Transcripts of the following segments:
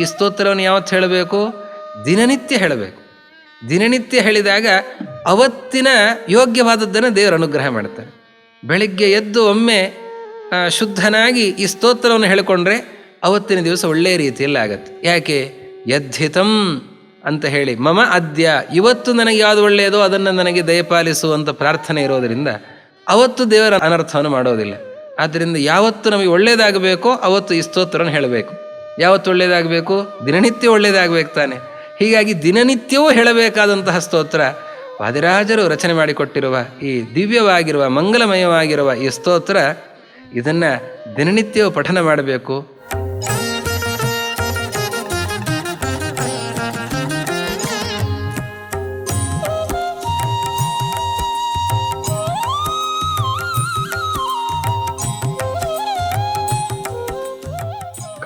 ಈ ಸ್ತೋತ್ರವನ್ನು ಯಾವತ್ತು ಹೇಳಬೇಕು? ದಿನನಿತ್ಯ ಹೇಳಬೇಕು. ದಿನನಿತ್ಯ ಹೇಳಿದಾಗ ಅವತ್ತಿನ ಯೋಗ್ಯವಾದದ್ದನ್ನು ದೇವರು ಅನುಗ್ರಹ ಮಾಡ್ತಾರೆ ಬೆಳಿಗ್ಗೆ ಎದ್ದು ಒಮ್ಮೆ ಶುದ್ಧನಾಗಿ ಈ ಸ್ತೋತ್ರವನ್ನು ಹೇಳಿಕೊಂಡ್ರೆ ಅವತ್ತಿನ ದಿವಸ ಒಳ್ಳೆಯ ರೀತಿಯಲ್ಲಿ ಆಗತ್ತೆ. ಯಾಕೆ? ಯದ್ಧಿತಂ ಅಂತ ಹೇಳಿ, ಮಮ ಅದ್ಯ, ಇವತ್ತು ನನಗೆ ಯಾವುದು ಒಳ್ಳೆಯದೋ ಅದನ್ನು ನನಗೆ ದಯಪಾಲಿಸುವಂಥ ಪ್ರಾರ್ಥನೆ ಇರೋದರಿಂದ ಅವತ್ತು ದೇವರ ಅನರ್ಥವನ್ನು ಮಾಡೋದಿಲ್ಲ. ಆದ್ದರಿಂದ ಯಾವತ್ತು ನಮಗೆ ಒಳ್ಳೆಯದಾಗಬೇಕೋ ಅವತ್ತು ಈ ಸ್ತೋತ್ರವನ್ನು ಹೇಳಬೇಕು. ಯಾವತ್ತು ಒಳ್ಳೆಯದಾಗಬೇಕು ದಿನನಿತ್ಯ ಒಳ್ಳೆಯದಾಗಬೇಕು ತಾನೆ. ಹೀಗಾಗಿ ದಿನನಿತ್ಯವೂ ಹೇಳಬೇಕಾದಂತಹ ಸ್ತೋತ್ರ. ವಾದಿರಾಜರು ರಚನೆ ಮಾಡಿಕೊಟ್ಟಿರುವ ಈ ದಿವ್ಯವಾಗಿರುವ, ಮಂಗಲಮಯವಾಗಿರುವ ಈ ಸ್ತೋತ್ರ, ಇದನ್ನು ದಿನನಿತ್ಯವೂ ಪಠನ ಮಾಡಬೇಕು.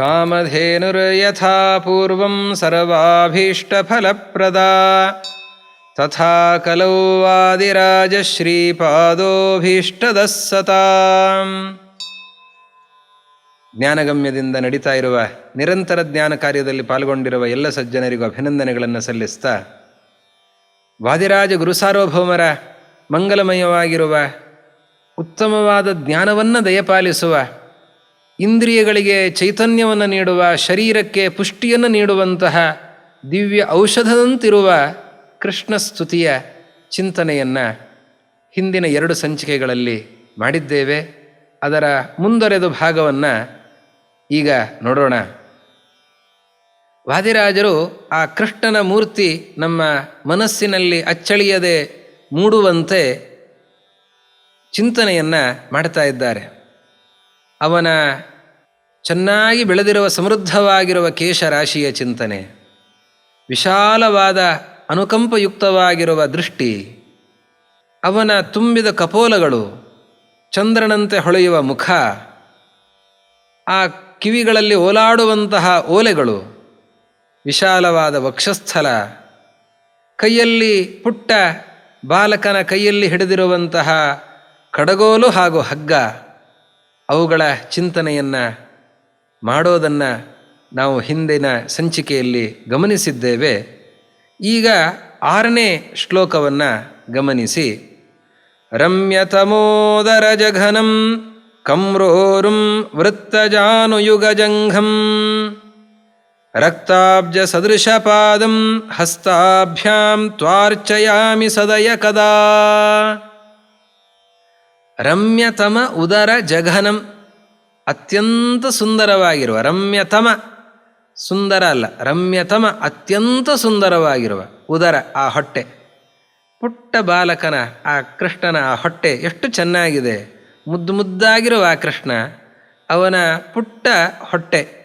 ಕಾಮಧೇನುರ್ಯಥಾ ಪೂರ್ವಂ ಸರ್ವಾಭೀಷ್ಟಫಲಪ್ರದಾ ತಥಾ ಕಲೌ ವಾದಿರಾಜಶ್ರೀಪಾದೋಭೀಷ್ಟದಃ ಜ್ಞಾನಗಮ್ಯದಿಂದ ನಡೀತಾ ಇರುವ ನಿರಂತರ ಜ್ಞಾನ ಕಾರ್ಯದಲ್ಲಿ ಪಾಲ್ಗೊಂಡಿರುವ ಎಲ್ಲ ಸಜ್ಜನರಿಗೂ ಅಭಿನಂದನೆಗಳನ್ನು ಸಲ್ಲಿಸ್ತಾ, ವಾದಿರಾಜ ಗುರುಸಾರ್ವಭೌಮರ ಮಂಗಲಮಯವಾಗಿರುವ ಉತ್ತಮವಾದ ಜ್ಞಾನವನ್ನು ದಯಪಾಲಿಸುವ ಇಂದ್ರಿಯಗಳಿಗೆ ಚೈತನ್ಯವನ್ನು ನೀಡುವ, ಶರೀರಕ್ಕೆ ಪುಷ್ಟಿಯನ್ನು ನೀಡುವಂತಹ ದಿವ್ಯ ಔಷಧದಂತಿರುವ ಕೃಷ್ಣ ಸ್ತುತಿಯ ಚಿಂತನೆಯನ್ನು ಹಿಂದಿನ ಎರಡು ಸಂಚಿಕೆಗಳಲ್ಲಿ ಮಾಡಿದ್ದೇವೆ. ಅದರ ಮುಂದರೆದು ಭಾಗವನ್ನು ಈಗ ನೋಡೋಣ. ವಾದಿರಾಜರು ಆ ಕೃಷ್ಣನ ಮೂರ್ತಿ ನಮ್ಮ ಮನಸ್ಸಿನಲ್ಲಿ ಅಚ್ಚಳಿಯದೆ ಮೂಡುವಂತೆ ಚಿಂತನೆಯನ್ನು ಮಾಡ್ತಾ ಇದ್ದಾರೆ. ಅವನ ಚೆನ್ನಾಗಿ ಬೆಳೆದಿರುವ ಸಮೃದ್ಧವಾಗಿರುವ ಕೇಶರಾಶಿಯ ಚಿಂತನೆ, ವಿಶಾಲವಾದ ಅನುಕಂಪಯುಕ್ತವಾಗಿರುವ ದೃಷ್ಟಿ, ಅವನ ತುಂಬಿದ ಕಪೋಲಗಳು, ಚಂದ್ರನಂತೆ ಹೊಳೆಯುವ ಮುಖ, ಆ ಕಿವಿಗಳಲ್ಲಿ ಓಲಾಡುವಂತಹ ಓಲೆಗಳು, ವಿಶಾಲವಾದ ವಕ್ಷಸ್ಥಲ, ಕೈಯಲ್ಲಿ ಪುಟ್ಟ ಬಾಲಕನ ಕೈಯಲ್ಲಿ ಹಿಡಿದಿರುವಂತಹ ಕಡಗೋಲು ಹಾಗೂ ಹಗ್ಗ. ಅವುಗಳ ಚಿಂತನೆಯನ್ನು ಮಾಡೋದನ್ನು ನಾವು ಹಿಂದಿನ ಸಂಚಿಕೆಯಲ್ಲಿ ಗಮನಿಸಿದ್ದೇವೆ. ಈಗ ಆರನೇ ಶ್ಲೋಕವನ್ನು ಗಮನಿಸಿ. ರಮ್ಯತಮೋದರ ಜಘನಂ ಕಮ್ರೋರುಂ ವೃತ್ತಜಾನುಯುಗಜಂಘಂ ರಕ್ತಾಬ್ಜ ಸದೃಶಪಾದಂ ಹಸ್ತಾಭ್ಯಾಂ ತ್ವಾರ್ಚಯಾಮಿ ಸದಯ ಕದಾ ರಮ್ಯತಮ ಉದರ ಜಘನಂ. ಅತ್ಯಂತ ಸುಂದರವಾಗಿರುವ, ರಮ್ಯತಮ ಸುಂದರ ಅಲ್ಲ, ರಮ್ಯತಮ ಅತ್ಯಂತ ಸುಂದರವಾಗಿರುವ ಉದರ, ಆ ಹೊಟ್ಟೆ. ಪುಟ್ಟ ಬಾಲಕನ, ಆ ಕೃಷ್ಣನ ಆ ಹೊಟ್ಟೆ ಎಷ್ಟು ಚೆನ್ನಾಗಿದೆ. ಮುದ್ದು ಮುದ್ದಾಗಿರುವ ಆ ಕೃಷ್ಣ, ಅವನ ಪುಟ್ಟ ಹೊಟ್ಟೆ,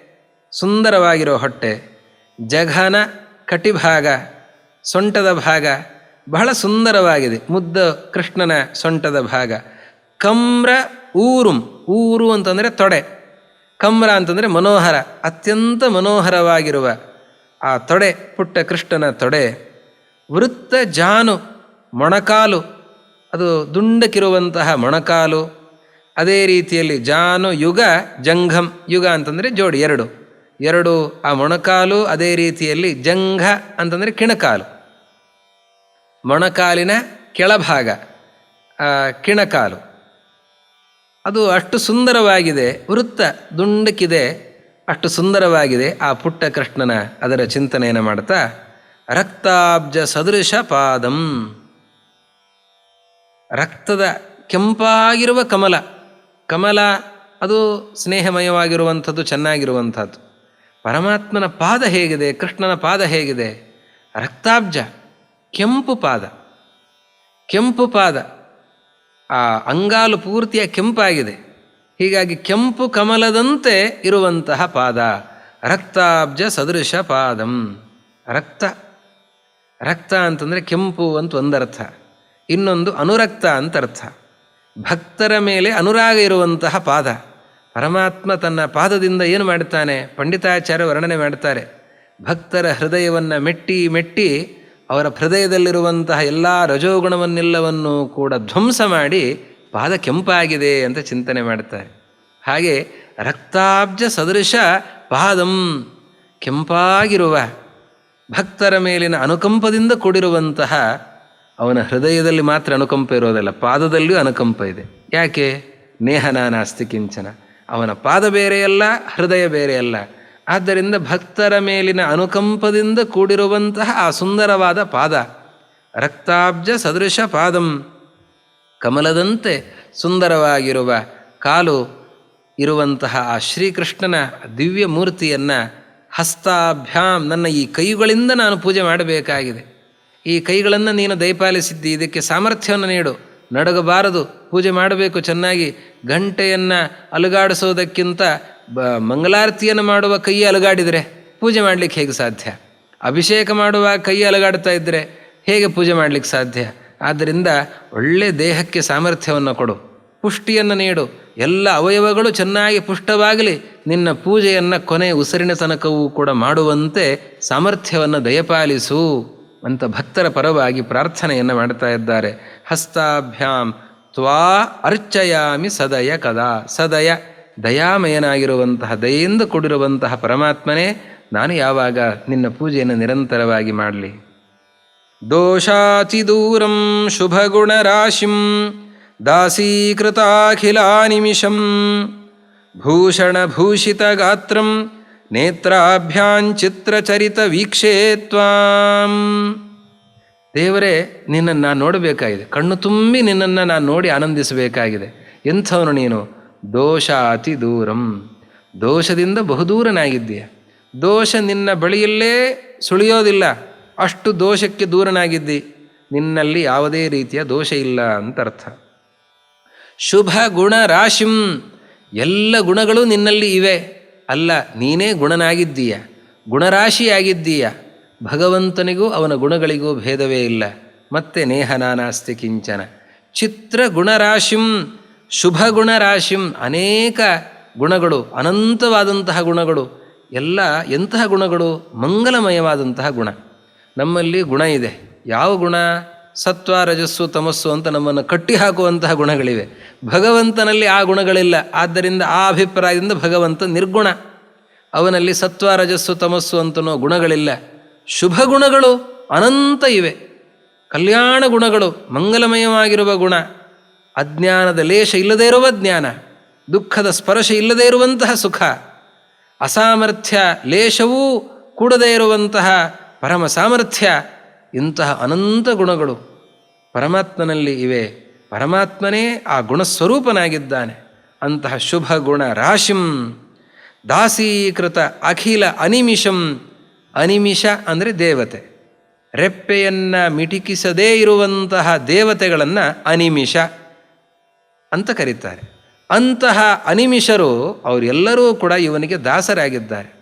ಸುಂದರವಾಗಿರುವ ಹೊಟ್ಟೆ, ಜಘನ ಕಟಿಭಾಗ, ಸೊಂಟದ ಭಾಗ, ಬಹಳ ಸುಂದರವಾಗಿದೆ. ಮುದ್ದ ಕೃಷ್ಣನ ಸೊಂಟದ ಭಾಗ. ಕಮ್ರ ಊರುಂ. ಊರು ಅಂತಂದರೆ ತೊಡೆ. ಕಮ್ರ ಅಂತಂದರೆ ಮನೋಹರ. ಅತ್ಯಂತ ಮನೋಹರವಾಗಿರುವ ಆ ತೊಡೆ, ಪುಟ್ಟ ಕೃಷ್ಣನ ತೊಡೆ. ವೃತ್ತ ಜಾನು, ಮೊಣಕಾಲು. ಅದು ದುಂಡಕ್ಕಿರುವಂತಹ ಮೊಣಕಾಲು. ಅದೇ ರೀತಿಯಲ್ಲಿ ಜಾನು, ಯುಗ, ಜಂಘಂ. ಯುಗ ಅಂತಂದರೆ ಜೋಡಿ, ಎರಡು. ಎರಡು, ಆ ಮೊಣಕಾಲು, ಅದೇ ರೀತಿಯಲ್ಲಿ ಜಂಘ ಅಂತಂದರೆ ಕಿಣಕಾಲು. ಮೊಣಕಾಲಿನ ಕೆಳಭಾಗ ಕಿಣಕಾಲು. ಅದು ಅಷ್ಟು ಸುಂದರವಾಗಿದೆ, ವೃತ್ತ ದುಂಡಕ್ಕಿದೆ, ಅಷ್ಟು ಸುಂದರವಾಗಿದೆ. ಆ ಪುಟ್ಟ ಕೃಷ್ಣನ ಅದರ ಚಿಂತನೆಯನ್ನು ಮಾಡ್ತಾ, ರಕ್ತಾಬ್ಜ ಸದೃಶ ಪಾದಂ. ರಕ್ತದ ಕೆಂಪಾಗಿರುವ ಕಮಲ ಕಮಲ ಅದು ಸ್ನೇಹಮಯವಾಗಿರುವಂಥದ್ದು, ಚೆನ್ನಾಗಿರುವಂಥದ್ದು. ಪರಮಾತ್ಮನ ಪಾದ ಹೇಗಿದೆ, ಕೃಷ್ಣನ ಪಾದ ಹೇಗಿದೆ? ರಕ್ತಾಬ್ಜ, ಕೆಂಪು ಪಾದ. ಕೆಂಪು ಪಾದ. ಆ ಅಂಗಾಲು ಪೂರ್ತಿಯ ಕೆಂಪಾಗಿದೆ. ಹೀಗಾಗಿ ಕೆಂಪು ಕಮಲದಂತೆ ಇರುವಂತಹ ಪಾದ, ರಕ್ತಾಬ್ಜ ಸದೃಶ ಪಾದಂ. ರಕ್ತ. ರಕ್ತ ಅಂತಂದರೆ ಕೆಂಪು ಅಂತ ಒಂದರ್ಥ. ಇನ್ನೊಂದು ಅನುರಕ್ತ ಅಂತ ಅರ್ಥ. ಭಕ್ತರ ಮೇಲೆ ಅನುರಾಗ ಇರುವಂತಹ ಪಾದ. ಪರಮಾತ್ಮ ತನ್ನ ಪಾದದಿಂದ ಏನು ಮಾಡ್ತಾನೆ ಪಂಡಿತಾಚಾರ್ಯ ವರ್ಣನೆ ಮಾಡ್ತಾರೆ ಭಕ್ತರ ಹೃದಯವನ್ನು ಮೆಟ್ಟಿ ಮೆಟ್ಟಿ ಅವರ ಹೃದಯದಲ್ಲಿರುವಂತಹ ಎಲ್ಲ ರಜೋಗುಣವನ್ನೆಲ್ಲವನ್ನೂ ಕೂಡ ಧ್ವಂಸ ಮಾಡಿ ಪಾದ ಕೆಂಪಾಗಿದೆ ಅಂತ ಚಿಂತನೆ ಮಾಡ್ತಾರೆ. ಹಾಗೆ ರಕ್ತಾಬ್ಜ ಸದೃಶ ಪಾದಂ ಕೆಂಪಾಗಿರುವ ಭಕ್ತರ ಮೇಲಿನ ಅನುಕಂಪದಿಂದ ಕೂಡಿರುವಂತಹ ಅವನ ಹೃದಯದಲ್ಲಿ ಮಾತ್ರ ಅನುಕಂಪ ಇರೋದಲ್ಲ, ಪಾದದಲ್ಲಿಯೂ ಅನುಕಂಪ ಇದೆ. ಯಾಕೆ? ನೇಹನ ನಾಸ್ತಿ ಕಿಂಚನ. ಅವನ ಪಾದ ಬೇರೆಯಲ್ಲ, ಹೃದಯ ಬೇರೆಯಲ್ಲ. ಆದ್ದರಿಂದ ಭಕ್ತರ ಮೇಲಿನ ಅನುಕಂಪದಿಂದ ಕೂಡಿರುವಂತಹ ಆ ಸುಂದರವಾದ ಪಾದ, ರಕ್ತಾಬ್ಜ ಸದೃಶ ಪಾದಂ. ಕಮಲದಂತೆ ಸುಂದರವಾಗಿರುವ ಕಾಲು ಇರುವಂತಹ ಆ ಶ್ರೀಕೃಷ್ಣನ ದಿವ್ಯ ಮೂರ್ತಿಯನ್ನು ಹಸ್ತಾಭ್ಯಾಮ್ ನನ್ನ ಈ ಕೈಗಳಿಂದ ನಾನು ಪೂಜೆ ಮಾಡಬೇಕಾಗಿದೆ. ಈ ಕೈಗಳನ್ನು ನೀನು ದಯಪಾಲಿಸಿದ್ದಿ, ಇದಕ್ಕೆ ಸಾಮರ್ಥ್ಯವನ್ನು ನೀಡು. ನಡಗಬಾರದು, ಪೂಜೆ ಮಾಡಬೇಕು, ಚೆನ್ನಾಗಿ ಗಂಟೆಯನ್ನು ಅಲುಗಾಡಿಸೋದಕ್ಕಿಂತ ಬ ಮಂಗಲಾರತಿಯನ್ನು ಮಾಡುವ ಕೈ ಅಲುಗಾಡಿದರೆ ಪೂಜೆ ಮಾಡಲಿಕ್ಕೆ ಹೇಗೆ ಸಾಧ್ಯ? ಅಭಿಷೇಕ ಮಾಡುವ ಕೈ ಅಲುಗಾಡ್ತಾ ಇದ್ದರೆ ಹೇಗೆ ಪೂಜೆ ಮಾಡಲಿಕ್ಕೆ ಸಾಧ್ಯ? ಆದ್ದರಿಂದ ಒಳ್ಳೆ ದೇಹಕ್ಕೆ ಸಾಮರ್ಥ್ಯವನ್ನು ಕೊಡು, ಪುಷ್ಟಿಯನ್ನು ನೀಡು, ಎಲ್ಲ ಅವಯವಗಳು ಚೆನ್ನಾಗಿ ಪುಷ್ಟವಾಗಲಿ, ನಿನ್ನ ಪೂಜೆಯನ್ನು ಕೊನೆ ಉಸಿರಿನ ತನಕವೂ ಕೂಡ ಮಾಡುವಂತೆ ಸಾಮರ್ಥ್ಯವನ್ನು ದಯಪಾಲಿಸು ಅಂತ ಭಕ್ತರ ಪರವಾಗಿ ಪ್ರಾರ್ಥನೆಯನ್ನು ಮಾಡ್ತಾ ಇದ್ದಾರೆ. ಹಸ್ತಾಭ್ಯಾಂ ತ್ವಾ ಅರ್ಚಯಾಮಿ ಸದಯ ಕದಾ, ಸದಯ ದಯಾಮಯನಾಗಿರುವಂತಹ, ದಯೆಯಿಂದ ಕೊಡಿರುವಂತಹ ಪರಮಾತ್ಮನೇ, ನಾನು ಯಾವಾಗ ನಿನ್ನ ಪೂಜೆಯನ್ನು ನಿರಂತರವಾಗಿ ಮಾಡಲಿ? ದೋಷಾತಿದೂರಂ ಶುಭಗುಣರಾಶಿಂ ದಾಸೀಕೃತಾಖಿಲಾನಿಮಿಷಂ ಭೂಷಣಭೂಷಿತಗಾತ್ರಂ ನೇತ್ರಾಭ್ಯಾಂಚಿತ್ರಚರಿತ ವೀಕ್ಷೇ ತ್ವಾಂ ದೇವರೇ, ನಿನ್ನನ್ನು ನಾನು ನೋಡಬೇಕಾಗಿದೆ. ಕಣ್ಣು ತುಂಬಿ ನಿನ್ನನ್ನು ನಾನು ನೋಡಿ ಆನಂದಿಸಬೇಕಾಗಿದೆ. ಎಂಥವನು ನೀನು? ದೋಷ ಅತಿ ದೂರಂ. ದೋಷದಿಂದ ಬಹುದೂರನಾಗಿದ್ದೀಯ. ದೋಷ ನಿನ್ನ ಬಳಿಯಲ್ಲೇ ಸುಳಿಯೋದಿಲ್ಲ. ಅಷ್ಟು ದೋಷಕ್ಕೆ ದೂರನಾಗಿದ್ದಿ. ನಿನ್ನಲ್ಲಿ ಯಾವುದೇ ರೀತಿಯ ದೋಷ ಇಲ್ಲ ಅಂತ ಅರ್ಥ ಶುಭ ಗುಣ ರಾಶಿಂ. ಎಲ್ಲ ಗುಣಗಳು ನಿನ್ನಲ್ಲಿ ಇವೆ. ಅಲ್ಲ, ನೀನೇ ಗುಣನಾಗಿದ್ದೀಯ. ಗುಣರಾಶಿಯಾಗಿದ್ದೀಯ. ಭಗವಂತನಿಗೂ ಅವನ ಗುಣಗಳಿಗೂ ಭೇದವೇ ಇಲ್ಲ. ಮತ್ತೆ ನೇಹನಾನಾಸ್ತಿ ಕಿಂಚನ. ಚಿತ್ರ ಗುಣರಾಶಿಂ ಶುಭ ಗುಣರಾಶಿಂ ಅನೇಕ ಗುಣಗಳು, ಅನಂತವಾದಂತಹ ಗುಣಗಳು, ಎಲ್ಲ ಎಂತಹ ಗುಣಗಳು? ಮಂಗಲಮಯವಾದಂತಹ ಗುಣ. ನಮ್ಮಲ್ಲಿ ಗುಣ ಇದೆ. ಯಾವ ಗುಣ? ಸತ್ವ, ರಜಸ್ಸು, ತಮಸ್ಸು ಅಂತ ನಮ್ಮನ್ನು ಕಟ್ಟಿ ಹಾಕುವಂತಹ ಗುಣಗಳಿವೆ. ಭಗವಂತನಲ್ಲಿ ಆ ಗುಣಗಳಿಲ್ಲ. ಆದ್ದರಿಂದ ಆ ಅಭಿಪ್ರಾಯದಿಂದ ಭಗವಂತ ನಿರ್ಗುಣ. ಅವನಲ್ಲಿ ಸತ್ವ, ರಜಸ್ಸು, ತಮಸ್ಸು ಅಂತನೋ ಗುಣಗಳಿಲ್ಲ. ಶುಭ ಗುಣಗಳು ಅನಂತ ಇವೆ. ಕಲ್ಯಾಣ ಗುಣಗಳು, ಮಂಗಲಮಯವಾಗಿರುವ ಗುಣ. ಅಜ್ಞಾನದ ಲೇಷ ಇಲ್ಲದೇ ಇರುವ ಜ್ಞಾನ, ದುಃಖದ ಸ್ಪರ್ಶ ಇಲ್ಲದೇ ಇರುವಂತಹ ಸುಖ, ಅಸಾಮರ್ಥ್ಯ ಲೇಷವೂ ಕೂಡದೇ ಇರುವಂತಹ ಪರಮ ಸಾಮರ್ಥ್ಯ, ಇಂತಹ ಅನಂತ ಗುಣಗಳು ಪರಮಾತ್ಮನಲ್ಲಿ ಇವೆ. ಪರಮಾತ್ಮನೇ ಆ ಗುಣಸ್ವರೂಪನಾಗಿದ್ದಾನೆ. ಅಂತಹ ಶುಭ ಗುಣ ರಾಶಿಂ ದಾಸೀಕೃತ ಅಖಿಲ ಅನಿಮಿಷಂ. ಅನಿಮಿಷ ಅಂದರೆ ದೇವತೆ. ರೆಪ್ಪೆಯನ್ನು ಮಿಟಿಕಿಸದೇ ಇರುವಂತಹ ದೇವತೆಗಳನ್ನು ಅನಿಮಿಷ. ಅಂತ ಕರೀತಾರೆ. ಅಂತಹ ಅನಿಮಿಷರು ಅವರೆಲ್ಲರೂ ಕೂಡ ಇವನಿಗೆ ದಾಸರಾಗಿದ್ದಾರೆ.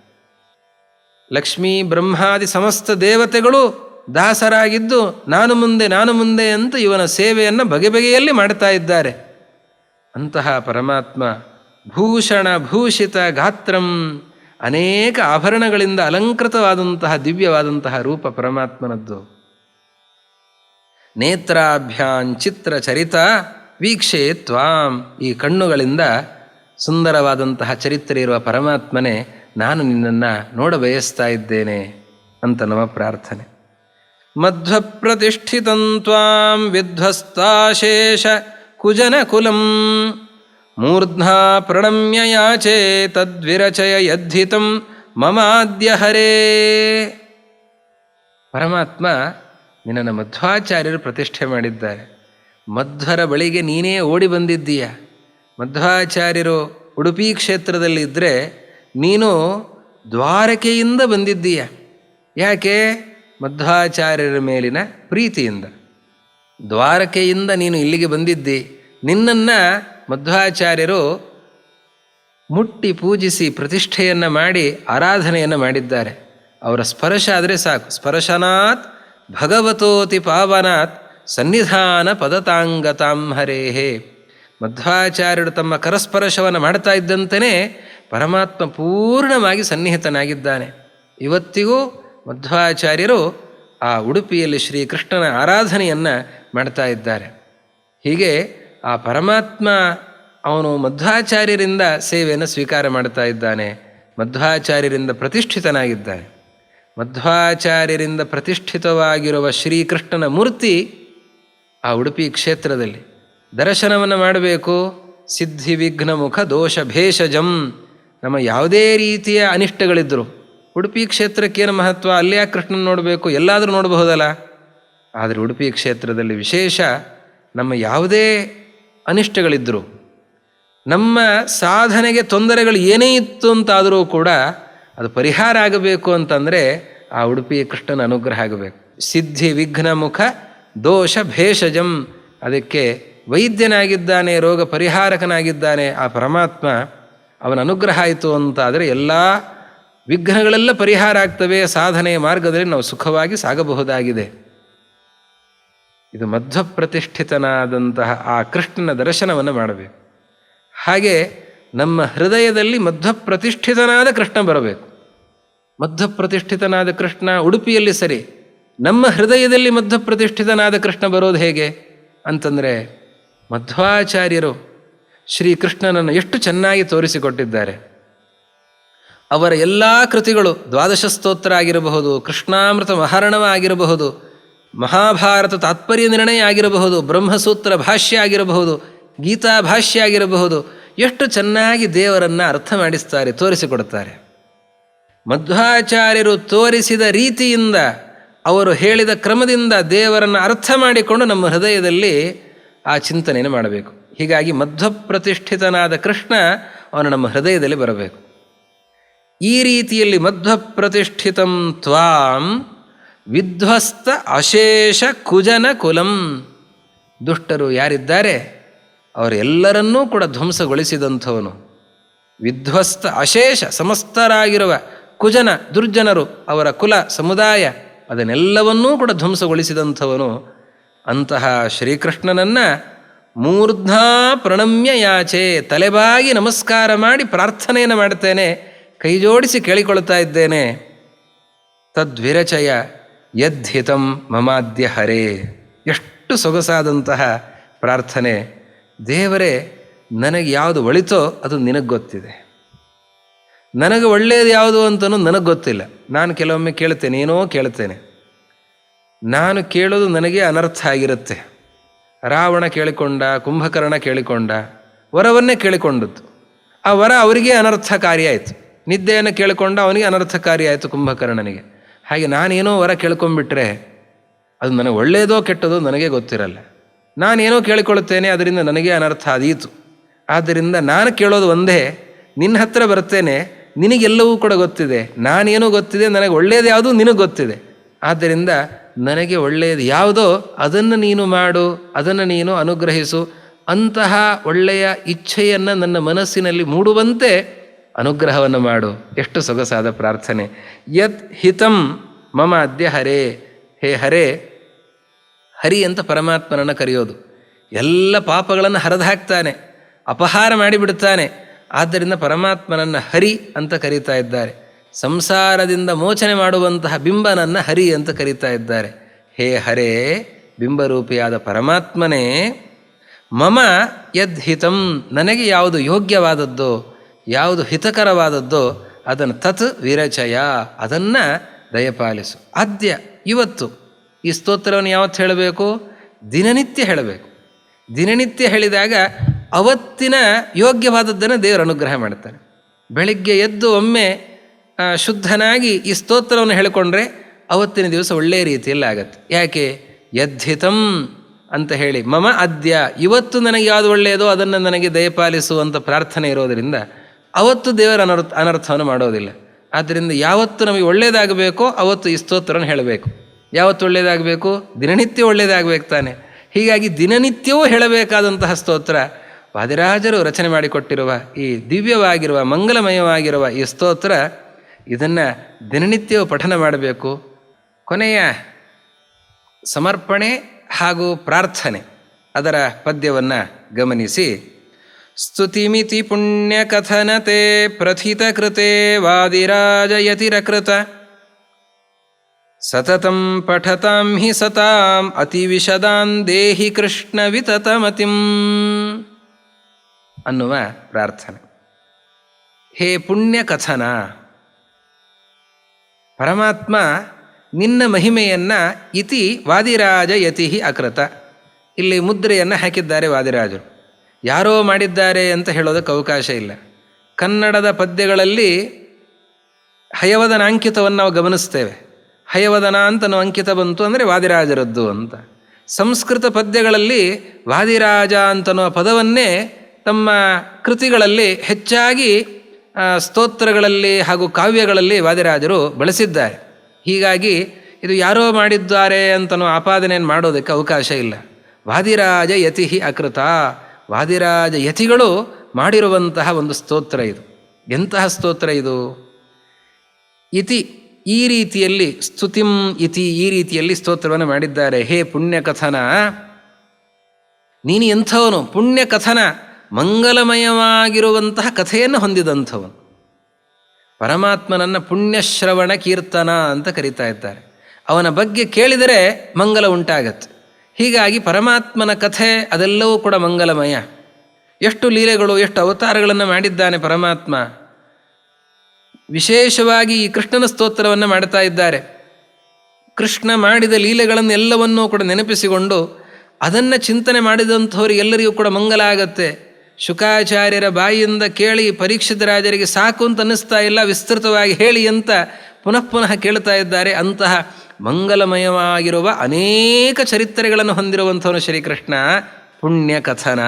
ಲಕ್ಷ್ಮೀ, ಬ್ರಹ್ಮಾದಿ ಸಮಸ್ತ ದೇವತೆಗಳು ದಾಸರಾಗಿದ್ದು ನಾನು ಮುಂದೆ ನಾನು ಮುಂದೆ ಅಂತ ಇವನ ಸೇವೆಯನ್ನು ಬಗೆ ಬಗೆಯಲ್ಲಿ ಮಾಡ್ತಾ ಇದ್ದಾರೆ. ಅಂತಹ ಪರಮಾತ್ಮ ಭೂಷಣ, ಭೂಷಿತ, ಗಾತ್ರಂ ಅನೇಕ ಆಭರಣಗಳಿಂದ ಅಲಂಕೃತವಾದಂತಹ, ದಿವ್ಯವಾದಂತಹ ರೂಪ ಪರಮಾತ್ಮನದ್ದು. ನೇತ್ರಾಭ್ಯಾಂ ಚಿತ್ರ ಚರಿತ ವೀಕ್ಷೆ ತ್ವಾಂ. ಈ ಕಣ್ಣುಗಳಿಂದ ಸುಂದರವಾದಂತಹ ಚರಿತ್ರೆ ಇರುವ ಪರಮಾತ್ಮನೇ ನಾನು ನಿನ್ನನ್ನು ನೋಡ ಬಯಸ್ತಾ ಇದ್ದೇನೆ ಅಂತ ನಮ್ಮ ಪ್ರಾರ್ಥನೆ. ಮಧ್ವ ಪ್ರತಿಷ್ಠಿತಂತ್ವಾಂ ವಿಧ್ವಸ್ತಾಶೇಷ ಕುಜನಕುಲಂ. ಮೂರ್ಧ್ನಾ ಪ್ರಣಮ್ಯ ಯಾಚೆ ತದ್ವಿರಚಯ ಯದ್ಧಿತಂ ಮಮಾದ್ಯ ಹರೇ. ಪರಮಾತ್ಮ ನಿನ್ನನ್ನು ಮಧ್ವಾಚಾರ್ಯರು ಪ್ರತಿಷ್ಠೆ ಮಾಡಿದ್ದಾರೆ. ಮಧ್ವರ ಬಳಿಗೆ ನೀನೇ ಓಡಿ ಬಂದಿದ್ದೀಯ. ಮಧ್ವಾಚಾರ್ಯರು ಉಡುಪಿ ಕ್ಷೇತ್ರದಲ್ಲಿ ಇದ್ದರೆ ನೀನು ದ್ವಾರಕೆಯಿಂದ ಬಂದಿದ್ದೀಯ. ಯಾಕೆ? ಮಧ್ವಾಚಾರ್ಯರ ಮೇಲಿನ ಪ್ರೀತಿಯಿಂದ. ದ್ವಾರಕೆಯಿಂದ ನೀನು ಇಲ್ಲಿಗೆ ಬಂದಿದ್ದಿ. ನಿನ್ನನ್ನು ಮಧ್ವಾಚಾರ್ಯರು ಮುಟ್ಟಿ ಪೂಜಿಸಿ ಪ್ರತಿಷ್ಠೆಯನ್ನು ಮಾಡಿ ಆರಾಧನೆಯನ್ನು ಮಾಡಿದ್ದಾರೆ. ಅವರ ಸ್ಪರ್ಶ ಆದರೆ ಸಾಕು. ಸ್ಪರ್ಶನಾತ್ ಭಗವತೋತಿ ಪಾವನಾತ್ ಸನ್ನಿಧಾನ ಪದತಾಂಗತಾಂ ಹರೇಹೇ. ಮಧ್ವಾಚಾರ್ಯರು ತಮ್ಮ ಕರಸ್ಪರ್ಶವನ್ನು ಮಾಡ್ತಾ ಇದ್ದಂತೆಯೇ ಪರಮಾತ್ಮ ಪೂರ್ಣವಾಗಿ ಸನ್ನಿಹಿತನಾಗಿದ್ದಾನೆ. ಇವತ್ತಿಗೂ ಮಧ್ವಾಚಾರ್ಯರು ಆ ಉಡುಪಿಯಲ್ಲಿ ಶ್ರೀಕೃಷ್ಣನ ಆರಾಧನೆಯನ್ನು ಮಾಡ್ತಾ ಇದ್ದಾರೆ. ಹೀಗೆ ಆ ಪರಮಾತ್ಮ ಅವನು ಮಧ್ವಾಚಾರ್ಯರಿಂದ ಸೇವೆಯನ್ನು ಸ್ವೀಕಾರ ಮಾಡ್ತಾ ಇದ್ದಾನೆ. ಮಧ್ವಾಚಾರ್ಯರಿಂದ ಪ್ರತಿಷ್ಠಿತನಾಗಿದ್ದಾನೆ. ಮಧ್ವಾಚಾರ್ಯರಿಂದ ಪ್ರತಿಷ್ಠಿತವಾಗಿರುವ ಶ್ರೀಕೃಷ್ಣನ ಮೂರ್ತಿ ಆ ಉಡುಪಿ ಕ್ಷೇತ್ರದಲ್ಲಿ. ದರ್ಶನವನ್ನು ಮಾಡಬೇಕು. ಸಿದ್ಧಿ, ವಿಘ್ನ, ಮುಖ, ದೋಷ ಭೇಷಜಂ ನಮ್ಮ ಯಾವುದೇ ರೀತಿಯ ಅನಿಷ್ಟಗಳಿದ್ದರು ಉಡುಪಿ ಕ್ಷೇತ್ರಕ್ಕೇನು ಮಹತ್ವ? ಅಲ್ಲೇ ಕೃಷ್ಣನ ನೋಡಬೇಕು? ಎಲ್ಲಾದರೂ ನೋಡಬಹುದಲ್ಲ. ಆದರೆ ಉಡುಪಿ ಕ್ಷೇತ್ರದಲ್ಲಿ ವಿಶೇಷ ನಮ್ಮ ಯಾವುದೇ ಅನಿಷ್ಟಗಳಿದ್ದರು ನಮ್ಮ ಸಾಧನೆಗೆ ತೊಂದರೆಗಳು ಏನೇ ಇತ್ತು ಅಂತಾದರೂ ಕೂಡ ಅದು ಪರಿಹಾರ ಆಗಬೇಕು ಅಂತಂದರೆ ಆ ಉಡುಪಿ ಕೃಷ್ಣನ ಅನುಗ್ರಹ ಆಗಬೇಕು. ಸಿದ್ಧಿ, ವಿಘ್ನ, ಮುಖ ದೋಷ ಭೇಷಜಂ ಅದಕ್ಕೆ ವೈದ್ಯನಾಗಿದ್ದಾನೆ ರೋಗ ಪರಿಹಾರಕನಾಗಿದ್ದಾನೆ ಆ ಪರಮಾತ್ಮ ಅವನ ಅನುಗ್ರಹ ಆಯಿತು ಅಂತಾದರೆ ಎಲ್ಲ ವಿಘ್ನಗಳೆಲ್ಲ ಪರಿಹಾರ ಆಗ್ತವೆ ಸಾಧನೆಯ ಮಾರ್ಗದಲ್ಲಿ ನಾವು ಸುಖವಾಗಿ ಸಾಗಬಹುದಾಗಿದೆ. ಇದು ಮಧ್ವ ಪ್ರತಿಷ್ಠಿತನಾದಂತಹ ಆ ಕೃಷ್ಣನ ದರ್ಶನವನ್ನು ಮಾಡಬೇಕು. ಹಾಗೆ ನಮ್ಮ ಹೃದಯದಲ್ಲಿ ಮಧ್ವ ಪ್ರತಿಷ್ಠಿತನಾದ ಕೃಷ್ಣ ಬರಬೇಕು. ಮಧ್ವ ಪ್ರತಿಷ್ಠಿತನಾದ ಕೃಷ್ಣ ಉಡುಪಿಯಲ್ಲಿ ಸರಿ ನಮ್ಮ ಹೃದಯದಲ್ಲಿ ಮಧ್ವ ಪ್ರತಿಷ್ಠಿತನಾದ ಕೃಷ್ಣ ಬರೋದು ಹೇಗೆ ಅಂತಂದರೆ ಮಧ್ವಾಚಾರ್ಯರು ಶ್ರೀಕೃಷ್ಣನನ್ನು ಎಷ್ಟು ಚೆನ್ನಾಗಿ ತೋರಿಸಿಕೊಟ್ಟಿದ್ದಾರೆ. ಅವರ ಎಲ್ಲ ಕೃತಿಗಳು ದ್ವಾದಶ ಸ್ತೋತ್ರ ಆಗಿರಬಹುದು, ಕೃಷ್ಣಾಮೃತ ಮಹಾರಣವ ಆಗಿರಬಹುದು, ಮಹಾಭಾರತ ತಾತ್ಪರ್ಯ ನಿರ್ಣಯ ಆಗಿರಬಹುದು, ಬ್ರಹ್ಮಸೂತ್ರ ಭಾಷ್ಯ ಆಗಿರಬಹುದು, ಗೀತಾ ಭಾಷ್ಯ ಆಗಿರಬಹುದು, ಎಷ್ಟು ಚೆನ್ನಾಗಿ ದೇವರನ್ನು ಅರ್ಥ ಮಾಡಿಸ್ತಾರೆ ತೋರಿಸಿಕೊಡುತ್ತಾರೆ ಮಧ್ವಾಚಾರ್ಯರು ತೋರಿಸಿದ ರೀತಿಯಿಂದ ಅವರು ಹೇಳಿದ ಕ್ರಮದಿಂದ ದೇವರನ್ನು ಅರ್ಥ ಮಾಡಿಕೊಂಡು ನಮ್ಮ ಹೃದಯದಲ್ಲಿ ಆ ಚಿಂತನೆಯನ್ನು ಮಾಡಬೇಕು. ಹೀಗಾಗಿ ಮಧ್ವಪ್ರತಿಷ್ಠಿತನಾದ ಕೃಷ್ಣ ಅವನು ನಮ್ಮ ಹೃದಯದಲ್ಲಿ ಬರಬೇಕು. ಈ ರೀತಿಯಲ್ಲಿ ಮಧ್ವಪ್ರತಿಷ್ಠಿತಂ ತ್ವಾಂ ವಿಧ್ವಸ್ತ ಅಶೇಷ ಕುಜನ ಕುಲಂ. ದುಷ್ಟರು ಯಾರಿದ್ದಾರೆ? ಅವರೆಲ್ಲರನ್ನೂ ಕೂಡ ಧ್ವಂಸಗೊಳಿಸಿದಂಥವನು. ವಿಧ್ವಸ್ತ ಅಶೇಷ ಸಮಸ್ತರಾಗಿರುವ ಕುಜನ ದುರ್ಜನರು ಅವರ ಕುಲ ಸಮುದಾಯ ಅದನ್ನೆಲ್ಲವನ್ನೂ ಕೂಡ ಧ್ವಂಸಗೊಳಿಸಿದಂಥವನು ಅಂತಹ ಶ್ರೀಕೃಷ್ಣನನ್ನು ಮೂರ್ಧಾ ಪ್ರಣಮ್ಯ ಯಾಚೆ ತಲೆಬಾಗಿ ನಮಸ್ಕಾರ ಮಾಡಿ ಪ್ರಾರ್ಥನೆಯನ್ನು ಮಾಡ್ತೇನೆ ಕೈಜೋಡಿಸಿ ಕೇಳಿಕೊಳ್ತಾ ಇದ್ದೇನೆ. ತದ್ವಿರಚಯ ಯದ್ಧಿತಂ ಮಮಾದ್ಯ ಹರೇ. ಎಷ್ಟು ಸೊಗಸಾದಂತಹ ಪ್ರಾರ್ಥನೆ. ದೇವರೇ, ನನಗೆ ಯಾವುದು ಒಳಿತೋ ಅದು ನಿನಗೆ ಗೊತ್ತಿದೆ. ನನಗೆ ಒಳ್ಳೆಯದು ಯಾವುದು ಅಂತನೂ ನನಗೆ ಗೊತ್ತಿಲ್ಲ. ನಾನು ಕೆಲವೊಮ್ಮೆ ಕೇಳ್ತೇನೆ, ಏನೋ ಕೇಳ್ತೇನೆ. ನಾನು ಕೇಳೋದು ನನಗೆ ಅನರ್ಥ ಆಗಿರುತ್ತೆ. ರಾವಣ ಕೇಳಿಕೊಂಡ, ಕುಂಭಕರ್ಣ ಕೇಳಿಕೊಂಡ, ವರವನ್ನೇ ಕೇಳಿಕೊಂಡದ್ದು. ಆ ವರ ಅವರಿಗೆ ಅನರ್ಥಕಾರಿ ಆಯಿತು. ನಿದ್ದೆಯನ್ನು ಕೇಳಿಕೊಂಡ ಅವನಿಗೆ ಅನರ್ಥಕಾರಿ ಆಯಿತು ಕುಂಭಕರ್ಣನಿಗೆ. ಹಾಗೆ ನಾನೇನೋ ವರ ಕೇಳ್ಕೊಂಬಿಟ್ರೆ ಅದು ನನಗೆ ಒಳ್ಳೆಯದೋ ಕೆಟ್ಟದೋ ನನಗೆ ಗೊತ್ತಿರಲ್ಲ. ನಾನೇನೋ ಕೇಳಿಕೊಳ್ಳುತ್ತೇನೆ, ಅದರಿಂದ ನನಗೆ ಅನರ್ಥ ಆದೀತು. ಆದ್ದರಿಂದ ನಾನು ಕೇಳೋದು ಒಂದೇ, ನಿನ್ನ ಹತ್ರ ಬರ್ತೇನೆ ನಿನಗೆಲ್ಲವೂ ಕೂಡ ಗೊತ್ತಿದೆ. ನಾನೇನೂ ಗೊತ್ತಿದೆ, ನನಗೆ ಒಳ್ಳೆಯದು ಯಾವುದು ನಿನಗೆ ಗೊತ್ತಿದೆ. ಆದ್ದರಿಂದ ನನಗೆ ಒಳ್ಳೆಯದು ಯಾವುದೋ ಅದನ್ನು ನೀನು ಮಾಡು, ಅದನ್ನು ನೀನು ಅನುಗ್ರಹಿಸು. ಅಂತಹ ಒಳ್ಳೆಯ ಇಚ್ಛೆಯನ್ನು ನನ್ನ ಮನಸ್ಸಿನಲ್ಲಿ ಮೂಡುವಂತೆ ಅನುಗ್ರಹವನ್ನು ಮಾಡು. ಎಷ್ಟು ಸೊಗಸಾದ ಪ್ರಾರ್ಥನೆ. ಯತ್ ಹಿತಂ ಮಮ ಅದ್ಯ ಹರೇ. ಹೇ ಹರೇ. ಹರಿ ಅಂತ ಪರಮಾತ್ಮನನ್ನು ಕರೆಯೋದು. ಎಲ್ಲ ಪಾಪಗಳನ್ನು ಹರಿದು ಹಾಕ್ತಾನೆ. ಅಪಹಾರ ಮಾಡಿಬಿಡ್ತಾನೆ. ಆದ್ದರಿಂದ ಪರಮಾತ್ಮನನ್ನು ಹರಿ ಅಂತ ಕರೀತಾ ಇದ್ದಾರೆ. ಸಂಸಾರದಿಂದ ಮೋಚನೆ ಮಾಡುವಂತಹ ಬಿಂಬನನ್ನು ಹರಿ ಅಂತ ಕರೀತಾ ಇದ್ದಾರೆ. ಹೇ ಹರೇ, ಬಿಂಬರೂಪಿಯಾದ ಪರಮಾತ್ಮನೇ, ಮಮ ಯದ್ಹಿತಂ ನನಗೆ ಯಾವುದು ಯೋಗ್ಯವಾದದ್ದೋ, ಯಾವುದು ಹಿತಕರವಾದದ್ದೋ, ಅದನ್ನು ತತ್ ವಿರಚಯ, ಅದನ್ನು ದಯಪಾಲಿಸು. ಆದ್ಯ, ಇವತ್ತು ಈ ಸ್ತೋತ್ರವನ್ನು ಯಾವತ್ತು ಹೇಳಬೇಕು? ದಿನನಿತ್ಯ ಹೇಳಬೇಕು. ದಿನನಿತ್ಯ ಹೇಳಿದಾಗ ಅವತ್ತಿನ ಯೋಗ್ಯವಾದದ್ದನ್ನು ದೇವರು ಅನುಗ್ರಹ ಮಾಡ್ತಾನೆ ಬೆಳಿಗ್ಗೆ ಎದ್ದು ಒಮ್ಮೆ ಶುದ್ಧನಾಗಿ ಈ ಸ್ತೋತ್ರವನ್ನು ಹೇಳಿಕೊಂಡ್ರೆ ಅವತ್ತಿನ ದಿವಸ ಒಳ್ಳೆಯ ರೀತಿಯಲ್ಲಿ ಆಗತ್ತೆ. ಯಾಕೆ? ಯದ್ಧಿತಂ ಅಂತ ಹೇಳಿ, ಮಮ ಅದ್ಯ, ಇವತ್ತು ನನಗೆ ಯಾವುದು ಒಳ್ಳೆಯದೋ ಅದನ್ನು ನನಗೆ ದಯಪಾಲಿಸುವಂಥ ಪ್ರಾರ್ಥನೆ ಇರೋದರಿಂದ ಅವತ್ತು ದೇವರ ಅನರ್ಥ, ಅನರ್ಥವನ್ನು ಮಾಡೋದಿಲ್ಲ. ಆದ್ದರಿಂದ ಯಾವತ್ತು ನಮಗೆ ಒಳ್ಳೆಯದಾಗಬೇಕೋ ಅವತ್ತು ಈ ಸ್ತೋತ್ರವನ್ನು ಹೇಳಬೇಕು. ಯಾವತ್ತು ಒಳ್ಳೆಯದಾಗಬೇಕು? ದಿನನಿತ್ಯ ಒಳ್ಳೆಯದಾಗಬೇಕು ತಾನೆ. ಹೀಗಾಗಿ ದಿನನಿತ್ಯವೂ ಹೇಳಬೇಕಾದಂತಹ ಸ್ತೋತ್ರ ವಾದಿರಾಜರು ರಚನೆ ಮಾಡಿಕೊಟ್ಟಿರುವ ಈ ದಿವ್ಯವಾಗಿರುವ, ಮಂಗಲಮಯವಾಗಿರುವ ಈ ಸ್ತೋತ್ರ ಇದನ್ನು ದಿನನಿತ್ಯವೂ ಪಠನ ಮಾಡಬೇಕು. ಕೊನೆಯ ಸಮರ್ಪಣೆ ಹಾಗೂ ಪ್ರಾರ್ಥನೆ ಅದರ ಪದ್ಯವನ್ನು ಗಮನಿಸಿ. ಸ್ತುತಿಮಿತಿ ಪುಣ್ಯಕಥನತೆ ಪ್ರಥಿತ ಕೃತೆ ವಾದಿರಾಜಯತಿರಕೃತ ಸತತಂ ಪಠತಾಂ ಹಿ ಸತಾಂ ಅತಿವಿಶದಾನ್ ದೇಹಿ ಕೃಷ್ಣ ವಿತತಮತಿಂ. ಅನ್ನುವ ಪ್ರಾರ್ಥನೆ. ಹೇ ಪುಣ್ಯ ಕಥನ. ಪರಮಾತ್ಮ ನಿನ್ನ ಮಹಿಮೆಯನ್ನು ಇತಿ ವಾದಿರಾಜ ಯತಿ ಅಕೃತ. ಇಲ್ಲಿ ಮುದ್ರೆಯನ್ನು ಹಾಕಿದ್ದಾರೆ ವಾದಿರಾಜರು. ಯಾರೋ ಮಾಡಿದ್ದಾರೆ ಅಂತ ಹೇಳೋದಕ್ಕೆ ಅವಕಾಶ ಇಲ್ಲ. ಕನ್ನಡದ ಪದ್ಯಗಳಲ್ಲಿ ಹಯವದನ ಅಂಕಿತವನ್ನು ನಾವು ಗಮನಿಸ್ತೇವೆ. ಹಯವದನ ಅಂತ ಅಂಕಿತ ಬಂತು ಅಂದರೆ ವಾದಿರಾಜರದ್ದು ಅಂತ. ಸಂಸ್ಕೃತ ಪದ್ಯಗಳಲ್ಲಿ ವಾದಿರಾಜ ಅಂತನೋ ಪದವನ್ನೇ ತಮ್ಮ ಕೃತಿಗಳಲ್ಲಿ ಹೆಚ್ಚಾಗಿ ಸ್ತೋತ್ರಗಳಲ್ಲಿ ಹಾಗೂ ಕಾವ್ಯಗಳಲ್ಲಿ ವಾದಿರಾಜರು ಬಳಸಿದ್ದಾರೆ. ಹೀಗಾಗಿ ಇದು ಯಾರೋ ಮಾಡಿದ್ದಾರೆ ಅಂತನೋ ಆಪಾದನೆಯನ್ನು ಮಾಡೋದಕ್ಕೆ ಅವಕಾಶ ಇಲ್ಲ. ವಾದಿರಾಜ ಯತಿ ಅಕೃತ. ವಾದಿರಾಜ ಯತಿಗಳು ಮಾಡಿರುವಂತಹ ಒಂದು ಸ್ತೋತ್ರ ಇದು. ಎಂತಹ ಸ್ತೋತ್ರ ಇದು? ಇತಿ, ಈ ರೀತಿಯಲ್ಲಿ ಸ್ತುತಿಂ ಇತಿ, ಈ ರೀತಿಯಲ್ಲಿ ಸ್ತೋತ್ರವನ್ನು ಮಾಡಿದ್ದಾರೆ. ಹೇ ಪುಣ್ಯಕಥನ. ನೀನು ಎಂಥವನು? ಪುಣ್ಯಕಥನ. ಮಂಗಲಮಯವಾಗಿರುವಂತಹ ಕಥೆಯನ್ನು ಹೊಂದಿದಂಥವನು. ಪರಮಾತ್ಮನನ್ನು ಪುಣ್ಯಶ್ರವಣ ಕೀರ್ತನ ಅಂತ ಕರೀತಾ ಇದ್ದಾರೆ. ಅವನ ಬಗ್ಗೆ ಕೇಳಿದರೆ ಮಂಗಲ ಉಂಟಾಗತ್ತೆ. ಹೀಗಾಗಿ ಪರಮಾತ್ಮನ ಕಥೆ ಅದೆಲ್ಲವೂ ಕೂಡ ಮಂಗಲಮಯ. ಎಷ್ಟು ಲೀಲೆಗಳು, ಎಷ್ಟು ಅವತಾರಗಳನ್ನು ಮಾಡಿದ್ದಾನೆ ಪರಮಾತ್ಮ. ವಿಶೇಷವಾಗಿ ಈ ಕೃಷ್ಣನ ಸ್ತೋತ್ರವನ್ನು ಮಾಡ್ತಾ ಇದ್ದಾರೆ. ಕೃಷ್ಣ ಮಾಡಿದ ಲೀಲೆಗಳನ್ನು ಎಲ್ಲವನ್ನೂ ಕೂಡ ನೆನಪಿಸಿಕೊಂಡು ಅದನ್ನು ಚಿಂತನೆ ಮಾಡಿದಂಥವ್ರಿಗೆ ಎಲ್ಲರಿಗೂ ಕೂಡ ಮಂಗಲ ಆಗತ್ತೆ. ಶುಕಾಚಾರ್ಯರ ಬಾಯಿಯಿಂದ ಕೇಳಿ ಪರೀಕ್ಷಿತ ರಾಜರಿಗೆ ಸಾಕು ಅಂತ ಅನ್ನಿಸ್ತಾ ಇಲ್ಲ, ವಿಸ್ತೃತವಾಗಿ ಹೇಳಿ ಅಂತ ಪುನಃ ಪುನಃ ಕೇಳ್ತಾ ಇದ್ದಾರೆ. ಅಂತಹ ಮಂಗಲಮಯವಾಗಿರುವ ಅನೇಕ ಚರಿತ್ರೆಗಳನ್ನು ಹೊಂದಿರುವಂಥವನು ಶ್ರೀಕೃಷ್ಣ. ಪುಣ್ಯ ಕಥನ.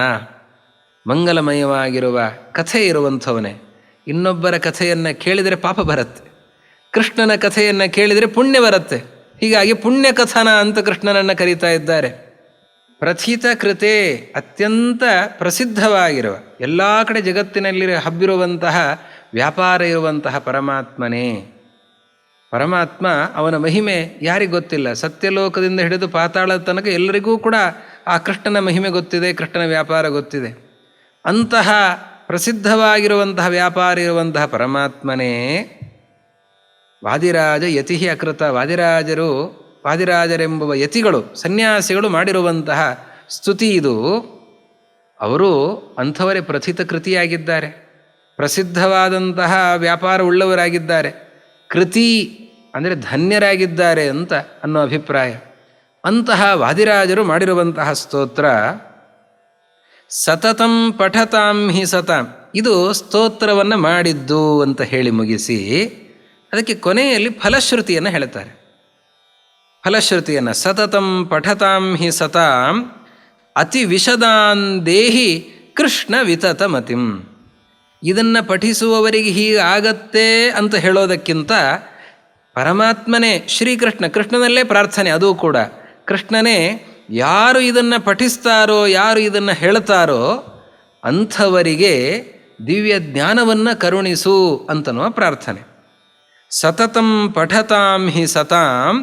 ಮಂಗಲಮಯವಾಗಿರುವ ಕಥೆ ಇರುವಂಥವನೇ. ಇನ್ನೊಬ್ಬರ ಕಥೆಯನ್ನು ಕೇಳಿದರೆ ಪಾಪ ಬರುತ್ತೆ. ಕೃಷ್ಣನ ಕಥೆಯನ್ನು ಕೇಳಿದರೆ ಪುಣ್ಯ ಬರುತ್ತೆ. ಹೀಗಾಗಿ ಪುಣ್ಯ ಕಥನ ಅಂತ ಕೃಷ್ಣನನ್ನು ಕರೀತಾ ಇದ್ದಾರೆ. ಪ್ರಥಿತ ಕೃತೆ ಅತ್ಯಂತ ಪ್ರಸಿದ್ಧವಾಗಿರುವ, ಎಲ್ಲ ಕಡೆ ಜಗತ್ತಿನಲ್ಲಿ ಹಬ್ಬಿರುವಂತಹ, ವ್ಯಾಪಾರ ಇರುವಂತಹ ಪರಮಾತ್ಮನೇ. ಪರಮಾತ್ಮ ಅವನ ಮಹಿಮೆ ಯಾರಿಗೆ ಗೊತ್ತಿಲ್ಲ. ಸತ್ಯಲೋಕದಿಂದ ಹಿಡಿದು ಪಾತಾಳದ ತನಕ ಎಲ್ಲರಿಗೂ ಕೂಡ ಆ ಕೃಷ್ಣನ ಮಹಿಮೆ ಗೊತ್ತಿದೆ, ಕೃಷ್ಣನ ವ್ಯಾಪಾರ ಗೊತ್ತಿದೆ. ಅಂತಹ ಪ್ರಸಿದ್ಧವಾಗಿರುವಂತಹ ವ್ಯಾಪಾರ ಇರುವಂತಹ ಪರಮಾತ್ಮನೇ. ವಾದಿರಾಜ ಯತಿಹಿ ಅಕೃತ. ವಾದಿರಾಜರು ವಾದಿರಾಜರೆಂಬುವ ಯತಿಗಳು, ಸನ್ಯಾಸಿಗಳು ಮಾಡಿರುವಂತಹ ಸ್ತುತಿ ಇದು. ಅವರು ಅಂಥವರೇ ಪ್ರಥಿತ ಕೃತಿಯಾಗಿದ್ದಾರೆ. ಪ್ರಸಿದ್ಧವಾದಂತಹ ವ್ಯಾಪಾರ ಉಳ್ಳವರಾಗಿದ್ದಾರೆ. ಕೃತಿ ಅಂದರೆ ಧನ್ಯರಾಗಿದ್ದಾರೆ ಅಂತ ಅನ್ನೋ ಅಭಿಪ್ರಾಯ. ಅಂತಹ ವಾದಿರಾಜರು ಮಾಡಿರುವಂತಹ ಸ್ತೋತ್ರ, ಸತತಂ ಪಠತಾಂ ಹಿ ಸತಾಂ. ಇದು ಸ್ತೋತ್ರವನ್ನು ಮಾಡಿದ್ದು ಅಂತ ಹೇಳಿ ಮುಗಿಸಿ, ಅದಕ್ಕೆ ಕೊನೆಯಲ್ಲಿ ಫಲಶ್ರುತಿಯನ್ನು ಹೇಳ್ತಾರೆ. ಫಲಶ್ರುತಿಯನ್ನು, ಸತತಂ ಪಠತಾಂ ಹಿ ಸತಾಂ ಅತಿ ವಿಷದಾನ್ ದೇಹಿ ಕೃಷ್ಣ ವಿತತ ಮತಿಂ ಇದನ್ನು ಪಠಿಸುವವರಿಗೆ ಹೀಗಾಗತ್ತೆ ಅಂತ ಹೇಳೋದಕ್ಕಿಂತ ಪರಮಾತ್ಮನೇ ಶ್ರೀಕೃಷ್ಣ, ಕೃಷ್ಣನಲ್ಲೇ ಪ್ರಾರ್ಥನೆ ಅದು ಕೂಡ. ಕೃಷ್ಣನೇ ಯಾರು ಇದನ್ನು ಪಠಿಸ್ತಾರೋ, ಯಾರು ಇದನ್ನು ಹೇಳ್ತಾರೋ ಅಂಥವರಿಗೆ ದಿವ್ಯ ಜ್ಞಾನವನ್ನು ಕರುಣಿಸು ಅಂತನ್ನುವ ಪ್ರಾರ್ಥನೆ. ಸತತಂ ಪಠತಾಂ ಹಿ ಸತಾಂ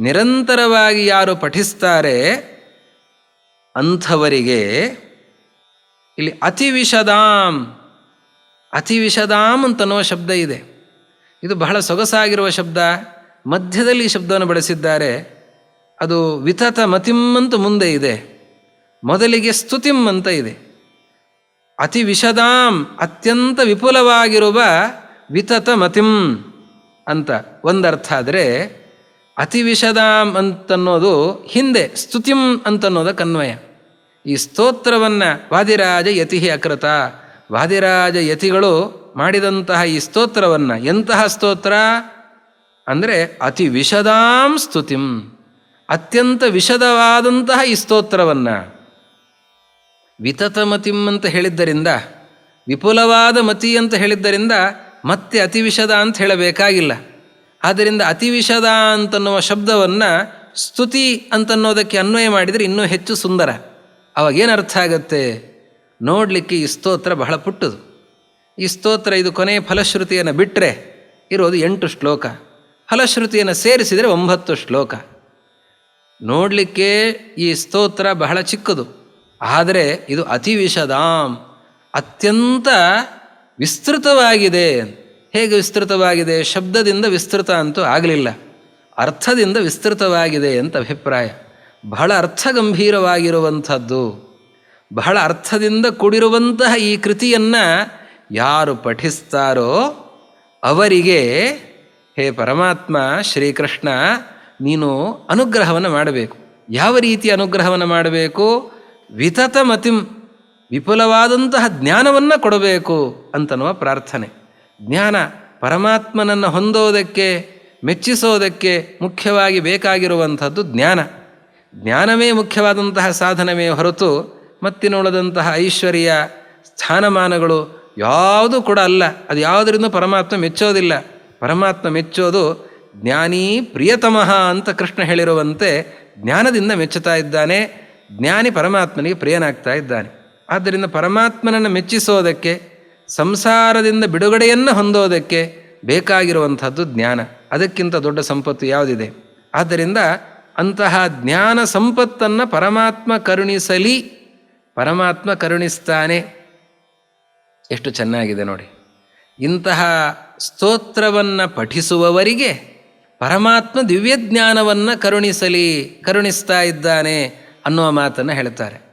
ನಿರಂತರವಾಗಿ ಯಾರು ಪಠಿಸ್ತಾರೆ ಅಂಥವರಿಗೆ ಇಲ್ಲಿ ಅತಿ ವಿಷದಾಂ ಅತಿ ಅಂತನ್ನುವ ಶಬ್ದ ಇದೆ. ಇದು ಬಹಳ ಸೊಗಸಾಗಿರುವ ಶಬ್ದ. ಮಧ್ಯದಲ್ಲಿ ಈ ಶಬ್ದವನ್ನು ಬಳಸಿದ್ದಾರೆ. ಅದು ವಿತತ ಮತಿಂ ಅಂತ ಮುಂದೆ ಇದೆ. ಮೊದಲಿಗೆ ಸ್ತುತಿಂ ಅಂತ ಇದೆ. ಅತಿ ವಿಷದಾಂ ಅತ್ಯಂತ ವಿಪುಲವಾಗಿರುವ ವಿತತ ಮತಿಂ ಅಂತ ಒಂದರ್ಥ ಆದರೆ ಅತಿ ವಿಷದಾಂ ಅಂತನ್ನೋದು ಹಿಂದೆ, ಸ್ತುತಿಂ ಅಂತನ್ನೋದಕ್ಕೆ ಕನ್ವಯ. ಈ ಸ್ತೋತ್ರವನ್ನು ವಾದಿರಾಜ ಯತಿ ಅಕೃತ. ವಾದಿರಾಜ ಯತಿಗಳು ಮಾಡಿದಂತಹ ಈ ಸ್ತೋತ್ರವನ್ನು ಎಂತಹ ಸ್ತೋತ್ರ? ಅಂದರೆ ಅತಿ ವಿಷದಾಂ ಸ್ತುತಿಂ. ಅತ್ಯಂತ ವಿಷದವಾದಂತಹ ಈ ಸ್ತೋತ್ರವನ್ನು. ವಿತತಮತಿಂ ಅಂತ ಹೇಳಿದ್ದರಿಂದ, ವಿಪುಲವಾದ ಮತಿ ಅಂತ ಹೇಳಿದ್ದರಿಂದ ಮತ್ತೆ ಅತಿ ವಿಷದ ಅಂತ ಹೇಳಬೇಕಾಗಿಲ್ಲ. ಆದ್ದರಿಂದ ಅತಿ ವಿಷದ ಅಂತನ್ನುವ ಶಬ್ದವನ್ನು ಸ್ತುತಿ ಅಂತನ್ನೋದಕ್ಕೆ ಅನ್ವಯ ಮಾಡಿದರೆ ಇನ್ನೂ ಹೆಚ್ಚು ಸುಂದರ. ಅವಾಗೇನು ಅರ್ಥ ಆಗತ್ತೆ? ನೋಡಲಿಕ್ಕೆ ಈ ಸ್ತೋತ್ರ ಬಹಳ ಪುಟ್ಟದು. ಈ ಸ್ತೋತ್ರ ಇದು ಕೊನೆಯ ಫಲಶ್ರುತಿಯನ್ನು ಬಿಟ್ಟರೆ ಇರೋದು ಎಂಟು ಶ್ಲೋಕ. ಫಲಶ್ರುತಿಯನ್ನು ಸೇರಿಸಿದರೆ ಒಂಬತ್ತು ಶ್ಲೋಕ. ನೋಡಲಿಕ್ಕೆ ಈ ಸ್ತೋತ್ರ ಬಹಳ ಚಿಕ್ಕದು. ಆದರೆ ಇದು ಅತಿ ವಿಷದಾಂ. ಅತ್ಯಂತ ವಿಸ್ತೃತವಾಗಿದೆ ಹೇಗೆ ವಿಸ್ತೃತವಾಗಿದೆ? ಶಬ್ದದಿಂದ ವಿಸ್ತೃತ ಅಂತೂ ಆಗಲಿಲ್ಲ. ಅರ್ಥದಿಂದ ವಿಸ್ತೃತವಾಗಿದೆ ಅಂತ ಅಭಿಪ್ರಾಯ. ಬಹಳ ಅರ್ಥಗಂಭೀರವಾಗಿರುವಂಥದ್ದು. ಬಹಳ ಅರ್ಥದಿಂದ ಕೂಡಿರುವಂತಹ ಈ ಕೃತಿಯನ್ನು ಯಾರು ಪಠಿಸ್ತಾರೋ ಅವರಿಗೆ, ಹೇ ಪರಮಾತ್ಮ, ಶ್ರೀಕೃಷ್ಣ, ನೀನು ಅನುಗ್ರಹವನ್ನು ಮಾಡಬೇಕು. ಯಾವ ರೀತಿ ಅನುಗ್ರಹವನ್ನು ಮಾಡಬೇಕು? ವಿತತ ಮತಿಂ ವಿಪುಲವಾದಂತಹ ಜ್ಞಾನವನ್ನು ಕೊಡಬೇಕು ಅಂತನ್ನುವ ಪ್ರಾರ್ಥನೆ. ಜ್ಞಾನ ಪರಮಾತ್ಮನನ್ನು ಹೊಂದೋದಕ್ಕೆ, ಮೆಚ್ಚಿಸೋದಕ್ಕೆ ಮುಖ್ಯವಾಗಿ ಬೇಕಾಗಿರುವಂಥದ್ದು ಜ್ಞಾನ. ಜ್ಞಾನವೇ ಮುಖ್ಯವಾದಂತಹ ಸಾಧನವೇ ಹೊರತು ಮತ್ತಿನುಳದಂತಹ ಐಶ್ವರ್ಯ, ಸ್ಥಾನಮಾನಗಳು ಯಾವುದೂ ಕೂಡ ಅಲ್ಲ. ಅದು ಯಾವುದರಿಂದ ಪರಮಾತ್ಮ ಮೆಚ್ಚೋದಿಲ್ಲ. ಪರಮಾತ್ಮ ಮೆಚ್ಚೋದು ಜ್ಞಾನೀ ಪ್ರಿಯತಮಃ ಅಂತ ಕೃಷ್ಣ ಹೇಳಿರುವಂತೆ ಜ್ಞಾನದಿಂದ ಮೆಚ್ಚುತ್ತಾ ಇದ್ದಾನೆ. ಜ್ಞಾನಿ ಪರಮಾತ್ಮನಿಗೆ ಪ್ರಿಯನಾಗ್ತಾ ಇದ್ದಾನೆ. ಆದ್ದರಿಂದ ಪರಮಾತ್ಮನನ್ನು ಮೆಚ್ಚಿಸೋದಕ್ಕೆ ಸಂಸಾರದಿಂದ ಬಿಡುಗಡೆಯನ್ನು ಹೊಂದೋದಕ್ಕೆ ಬೇಕಾಗಿರುವಂಥದ್ದು ಜ್ಞಾನ. ಅದಕ್ಕಿಂತ ದೊಡ್ಡ ಸಂಪತ್ತು ಯಾವುದಿದೆ? ಆದ್ದರಿಂದ ಅಂತಹ ಜ್ಞಾನ ಸಂಪತ್ತನ್ನು ಪರಮಾತ್ಮ ಕರುಣಿಸಲಿ, ಪರಮಾತ್ಮ ಕರುಣಿಸ್ತಾನೆ. ಎಷ್ಟು ಚೆನ್ನಾಗಿದೆ ನೋಡಿ. ಇಂತಹ ಸ್ತೋತ್ರವನ್ನು ಪಠಿಸುವವರಿಗೆ ಪರಮಾತ್ಮ ದಿವ್ಯಜ್ಞಾನವನ್ನು ಕರುಣಿಸಲಿ, ಕರುಣಿಸ್ತಾ ಇದ್ದಾನೆ ಅನ್ನುವ ಮಾತನ್ನು ಹೇಳ್ತಾರೆ.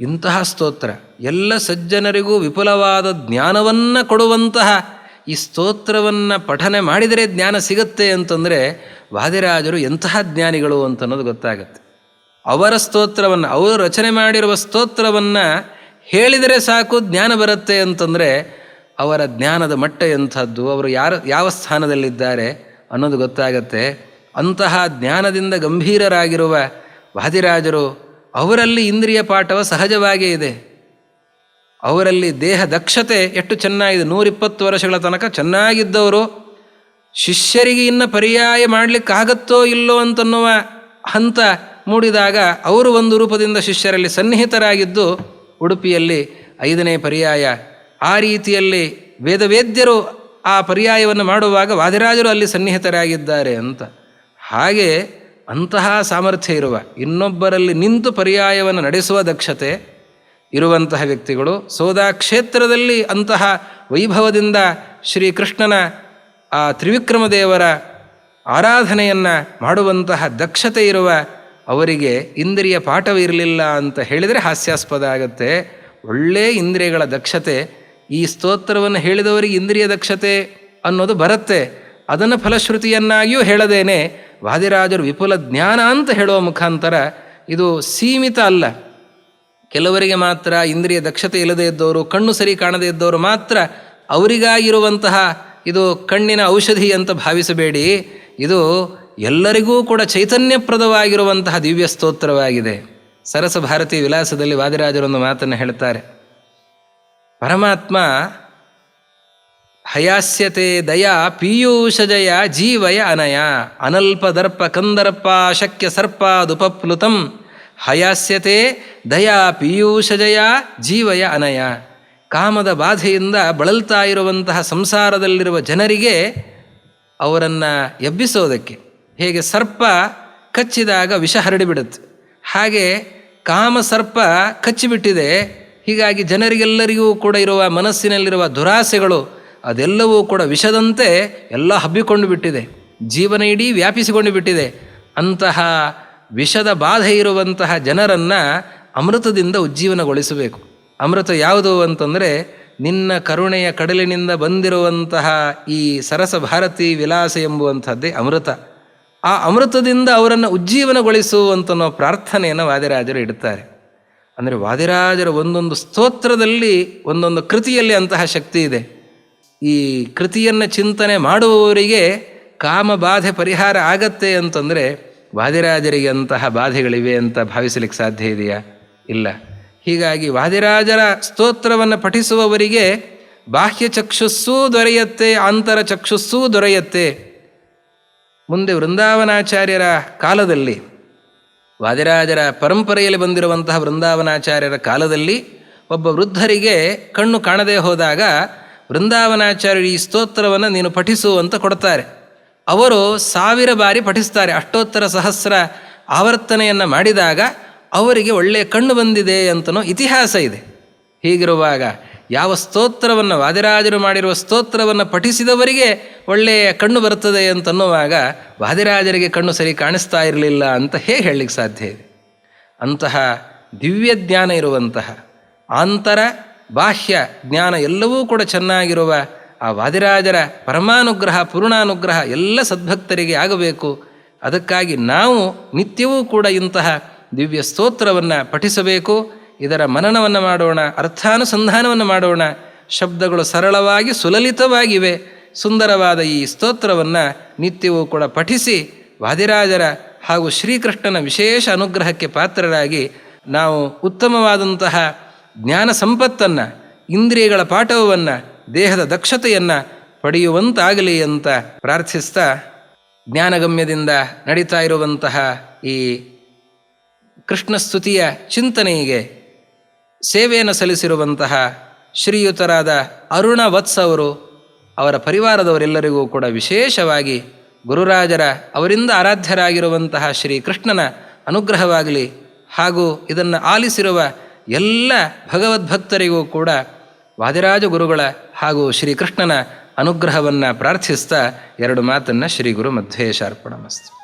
ಇಂತಹ ಸ್ತೋತ್ರ. ಎಲ್ಲ ಸಜ್ಜನರಿಗೂ ವಿಪುಲವಾದ ಜ್ಞಾನವನ್ನು ಕೊಡುವಂತಹ ಈ ಸ್ತೋತ್ರವನ್ನು ಪಠನೆ ಮಾಡಿದರೆ ಜ್ಞಾನ ಸಿಗುತ್ತೆ ಅಂತಂದರೆ ವಾದಿರಾಜರು ಎಂತಹ ಜ್ಞಾನಿಗಳು ಅಂತ ಅನ್ನೋದು ಗೊತ್ತಾಗತ್ತೆ. ಅವರ ಸ್ತೋತ್ರವನ್ನು, ಅವರು ರಚನೆ ಮಾಡಿರುವ ಸ್ತೋತ್ರವನ್ನು ಹೇಳಿದರೆ ಸಾಕು, ಜ್ಞಾನ ಬರುತ್ತೆ ಅಂತಂದರೆ ಅವರ ಜ್ಞಾನದ ಮಟ್ಟ ಎಂಥದ್ದು, ಅವರು ಯಾರ, ಯಾವ ಸ್ಥಾನದಲ್ಲಿದ್ದಾರೆ ಅನ್ನೋದು ಗೊತ್ತಾಗತ್ತೆ. ಅಂತಹ ಜ್ಞಾನದಿಂದ ಗಂಭೀರರಾಗಿರುವ ವಾದಿರಾಜರು ಅವರಲ್ಲಿ ಇಂದ್ರಿಯ ಪಾಠವ ಸಹಜವಾಗೇ ಇದೆ. ಅವರಲ್ಲಿ ದೇಹ ದಕ್ಷತೆ ಎಷ್ಟು ಚೆನ್ನಾಗಿದೆ. ನೂರಿಪ್ಪತ್ತು ವರ್ಷಗಳ ತನಕ ಚೆನ್ನಾಗಿದ್ದವರು ಶಿಷ್ಯರಿಗೆ ಇನ್ನು ಪರ್ಯಾಯ ಮಾಡಲಿಕ್ಕಾಗತ್ತೋ ಇಲ್ಲೋ ಅಂತನ್ನುವ ಹಂತ ಮೂಡಿದಾಗ ಅವರು ಒಂದು ರೂಪದಿಂದ ಶಿಷ್ಯರಲ್ಲಿ ಸನ್ನಿಹಿತರಾಗಿದ್ದು ಉಡುಪಿಯಲ್ಲಿ ಐದನೇ ಪರ್ಯಾಯ. ಆ ರೀತಿಯಲ್ಲಿ ವೇದವೇದ್ಯರು ಆ ಪರ್ಯಾಯವನ್ನು ಮಾಡುವಾಗ ವಾದಿರಾಜರು ಅಲ್ಲಿ ಸನ್ನಿಹಿತರಾಗಿದ್ದಾರೆ ಅಂತ. ಹಾಗೆ ಅಂತಹ ಸಾಮರ್ಥ್ಯ ಇರುವ ಇನ್ನೊಬ್ಬರಲ್ಲಿ ನಿಂತು ಪರ್ಯಾಯವನ್ನು ನಡೆಸುವ ದಕ್ಷತೆ ಇರುವಂತಹ ವ್ಯಕ್ತಿಗಳು ಸೋದಾ ಕ್ಷೇತ್ರದಲ್ಲಿ ಅಂತಹ ವೈಭವದಿಂದ ಶ್ರೀಕೃಷ್ಣನ ಆ ತ್ರಿವಿಕ್ರಮ ದೇವರ ಆರಾಧನೆಯನ್ನು ಮಾಡುವಂತಹ ದಕ್ಷತೆ ಇರುವ ಅವರಿಗೆ ಇಂದ್ರಿಯ ಪಾಠವಿರಲಿಲ್ಲ ಅಂತ ಹೇಳಿದರೆ ಹಾಸ್ಯಾಸ್ಪದ ಆಗುತ್ತೆ. ಒಳ್ಳೆಯ ಇಂದ್ರಿಯಗಳ ದಕ್ಷತೆ, ಈ ಸ್ತೋತ್ರವನ್ನು ಹೇಳಿದವರಿಗೆ ಇಂದ್ರಿಯ ದಕ್ಷತೆ ಅನ್ನೋದು ಬರುತ್ತೆ. ಅದನ್ನು ಫಲಶ್ರುತಿಯನ್ನಾಗಿಯೂ ಹೇಳದೇನೆ ವಾದಿರಾಜರು ವಿಪುಲ ಜ್ಞಾನ ಅಂತ ಹೇಳುವ ಮುಖಾಂತರ ಇದು ಸೀಮಿತ ಅಲ್ಲ. ಕೆಲವರಿಗೆ ಮಾತ್ರ ಇಂದ್ರಿಯ ದಕ್ಷತೆ ಇಲ್ಲದೇ ಇದ್ದವರು, ಕಣ್ಣು ಸರಿ ಕಾಣದೇ ಇದ್ದವರು ಮಾತ್ರ ಅವರಿಗಾಗಿರುವಂತಹ ಇದು ಕಣ್ಣಿನ ಔಷಧಿ ಅಂತ ಭಾವಿಸಬೇಡಿ. ಇದು ಎಲ್ಲರಿಗೂ ಕೂಡ ಚೈತನ್ಯಪ್ರದವಾಗಿರುವಂತಹ ದಿವ್ಯ ಸ್ತೋತ್ರವಾಗಿದೆ. ಸರಸ ಭಾರತಿ ವಿಲಾಸದಲ್ಲಿ ವಾದಿರಾಜರೊಂದು ಮಾತನ್ನು ಹೇಳ್ತಾರೆ. ಪರಮಾತ್ಮ ಹಯಾಸ್ಯತೆ ದಯ ಪೀಯೂಷಜಯ ಜೀವಯ ಅನಯ. ಅನಲ್ಪ ದರ್ಪ ಕಂದರ್ಪ ಶಕ್ಯ ಸರ್ಪಾದುಪಪ್ಲುತಂ ಹಯಾಸ್ಯತೆ ದಯಾ ಪೀಯೂಷಜಯ ಜೀವಯ ಅನಯ. ಕಾಮದ ಬಾಧೆಯಿಂದ ಬಳಲ್ತಾ ಇರುವಂತಹ ಸಂಸಾರದಲ್ಲಿರುವ ಜನರಿಗೆ ಅವರನ್ನು ಎಬ್ಬಿಸೋದಕ್ಕೆ. ಹೇಗೆ ಸರ್ಪ ಕಚ್ಚಿದಾಗ ವಿಷ ಹರಡಿಬಿಡುತ್ತೆ. ಹಾಗೆ ಕಾಮ ಸರ್ಪ ಕಚ್ಚಿಬಿಟ್ಟಿದೆ. ಹೀಗಾಗಿ ಜನರಿಗೆಲ್ಲರಿಗೂ ಕೂಡ ಇರುವ ಮನಸ್ಸಿನಲ್ಲಿರುವ ದುರಾಸೆಗಳು ಅದೆಲ್ಲವೂ ಕೂಡ ವಿಷದಂತೆ ಎಲ್ಲ ಹಬ್ಬಿಕೊಂಡು ಬಿಟ್ಟಿದೆ. ಜೀವನ ಇಡೀ ವ್ಯಾಪಿಸಿಕೊಂಡು ಬಿಟ್ಟಿದೆ. ಅಂತಹ ವಿಷದ ಬಾಧೆ ಇರುವಂತಹ ಜನರನ್ನು ಅಮೃತದಿಂದ ಉಜ್ಜೀವನಗೊಳಿಸಬೇಕು. ಅಮೃತ ಯಾವುದು ಅಂತಂದರೆ ನಿನ್ನ ಕರುಣೆಯ ಕಡಲಿನಿಂದ ಬಂದಿರುವಂತಹ ಈ ಸರಸ ಭಾರತಿ ವಿಲಾಸ ಎಂಬುವಂಥದ್ದೇ ಅಮೃತ. ಆ ಅಮೃತದಿಂದ ಅವರನ್ನು ಉಜ್ಜೀವನಗೊಳಿಸುವಂತನೋ ಪ್ರಾರ್ಥನೆಯನ್ನು ವಾದಿರಾಜರು ಇಡುತ್ತಾರೆ ಅಂದರೆ ವಾದಿರಾಜರ ಒಂದೊಂದು ಸ್ತೋತ್ರದಲ್ಲಿ ಒಂದೊಂದು ಕೃತಿಯಲ್ಲಿ ಅಂತಹ ಶಕ್ತಿ ಇದೆ. ಈ ಕೃತಿಯನ್ನು ಚಿಂತನೆ ಮಾಡುವವರಿಗೆ ಕಾಮ ಬಾಧೆ ಪರಿಹಾರ ಆಗತ್ತೆ ಅಂತಂದರೆ ವಾದಿರಾಜರಿಗೆ ಅಂತಹ ಬಾಧೆಗಳಿವೆ ಅಂತ ಭಾವಿಸಲಿಕ್ಕೆ ಸಾಧ್ಯ ಇದೆಯಾ? ಇಲ್ಲ. ಹೀಗಾಗಿ ವಾದಿರಾಜರ ಸ್ತೋತ್ರವನ್ನು ಪಠಿಸುವವರಿಗೆ ಬಾಹ್ಯ ಚಕ್ಷುಸ್ಸೂ ದೊರೆಯತ್ತೆ, ಅಂತರ ಚಕ್ಷುಸ್ಸೂ ದೊರೆಯತ್ತೆ. ಮುಂದೆ ವೃಂದಾವನಾಚಾರ್ಯರ ಕಾಲದಲ್ಲಿ, ವಾದಿರಾಜರ ಪರಂಪರೆಯಲ್ಲಿ ಬಂದಿರುವಂತಹ ವೃಂದಾವನಾಚಾರ್ಯರ ಕಾಲದಲ್ಲಿ ಒಬ್ಬ ವೃದ್ಧರಿಗೆ ಕಣ್ಣು ಕಾಣದೇ ಹೋದಾಗ ವೃಂದಾವನಾಚಾರ್ಯರು ಈ ಸ್ತೋತ್ರವನ್ನು ನೀನು ಪಠಿಸು ಅಂತ ಕೊಡ್ತಾರೆ. ಅವರು ಸಾವಿರ ಬಾರಿ ಪಠಿಸ್ತಾರೆ. ಅಷ್ಟೋತ್ತರ ಸಹಸ್ರ ಆವರ್ತನೆಯನ್ನು ಮಾಡಿದಾಗ ಅವರಿಗೆ ಒಳ್ಳೆಯ ಕಣ್ಣು ಬಂದಿದೆ ಅಂತನೋ ಇತಿಹಾಸ ಇದೆ. ಹೀಗಿರುವಾಗ ಯಾವ ಸ್ತೋತ್ರವನ್ನು ವಾದಿರಾಜರು ಮಾಡಿರುವ ಸ್ತೋತ್ರವನ್ನು ಪಠಿಸಿದವರಿಗೆ ಒಳ್ಳೆಯ ಕಣ್ಣು ಬರ್ತದೆ ಅಂತನ್ನುವಾಗ ವಾದಿರಾಜರಿಗೆ ಕಣ್ಣು ಸರಿ ಕಾಣಿಸ್ತಾ ಇರಲಿಲ್ಲ ಅಂತ ಹೇಗೆ ಹೇಳಲಿಕ್ಕೆ ಸಾಧ್ಯ ಇದೆ? ಅಂತಹ ದಿವ್ಯ ಜ್ಞಾನ ಇರುವಂತಹ ಆಂತರ ಬಾಹ್ಯ ಜ್ಞಾನ ಎಲ್ಲವೂ ಕೂಡ ಚೆನ್ನಾಗಿರುವ ಆ ವಾದಿರಾಜರ ಪರಮಾನುಗ್ರಹ, ಪೂರ್ಣಾನುಗ್ರಹ ಎಲ್ಲ ಸದ್ಭಕ್ತರಿಗೆ ಆಗಬೇಕು. ಅದಕ್ಕಾಗಿ ನಾವು ನಿತ್ಯವೂ ಕೂಡ ಇಂತಹ ದಿವ್ಯ ಸ್ತೋತ್ರವನ್ನು ಪಠಿಸಬೇಕು. ಇದರ ಮನನವನ್ನು ಮಾಡೋಣ, ಅರ್ಥಾನುಸಂಧಾನವನ್ನು ಮಾಡೋಣ. ಶಬ್ದಗಳು ಸರಳವಾಗಿ ಸುಲಲಿತವಾಗಿವೆ. ಸುಂದರವಾದ ಈ ಸ್ತೋತ್ರವನ್ನು ನಿತ್ಯವೂ ಕೂಡ ಪಠಿಸಿ ವಾದಿರಾಜರ ಹಾಗೂ ಶ್ರೀಕೃಷ್ಣನ ವಿಶೇಷ ಅನುಗ್ರಹಕ್ಕೆ ಪಾತ್ರರಾಗಿ ನಾವು ಉತ್ತಮವಾದಂತಹ ಜ್ಞಾನ ಸಂಪತ್ತನ್ನು, ಇಂದ್ರಿಯಗಳ ಪಾಠವನ್ನು, ದೇಹದ ದಕ್ಷತೆಯನ್ನು ಪಡೆಯುವಂತಾಗಲಿ ಅಂತ ಪ್ರಾರ್ಥಿಸ್ತಾ ಜ್ಞಾನಗಮ್ಯದಿಂದ ನಡೀತಾ ಇರುವಂತಹ ಈ ಕೃಷ್ಣಸ್ತುತಿಯ ಚಿಂತನೆಗೆ ಸೇವೆಯನ್ನು ಸಲ್ಲಿಸಿರುವಂತಹ ಶ್ರೀಯುತರಾದ ಅರುಣ ವತ್ಸ್ ಅವರು, ಅವರ ಪರಿವಾರದವರೆಲ್ಲರಿಗೂ ಕೂಡ ವಿಶೇಷವಾಗಿ ಗುರುರಾಜರ ಅವರಿಂದ ಆರಾಧ್ಯರಾಗಿರುವಂತಹ ಶ್ರೀ ಕೃಷ್ಣನ ಅನುಗ್ರಹವಾಗಲಿ ಹಾಗೂ ಇದನ್ನು ಆಲಿಸಿರುವ ಎಲ್ಲ ಭಗವದ್ಭಕ್ತರಿಗೂ ಕೂಡ ವಾದಿರಾಜ ಗುರುಗಳ ಹಾಗೂ ಶ್ರೀಕೃಷ್ಣನ ಅನುಗ್ರಹವನ್ನು ಪ್ರಾರ್ಥಿಸ್ತಾ ಎರಡು ಮಾತನ್ನು ಶ್ರೀ ಗುರು ಮಧ್ವೇಶ ಅರ್ಪಣಮಸ್ತು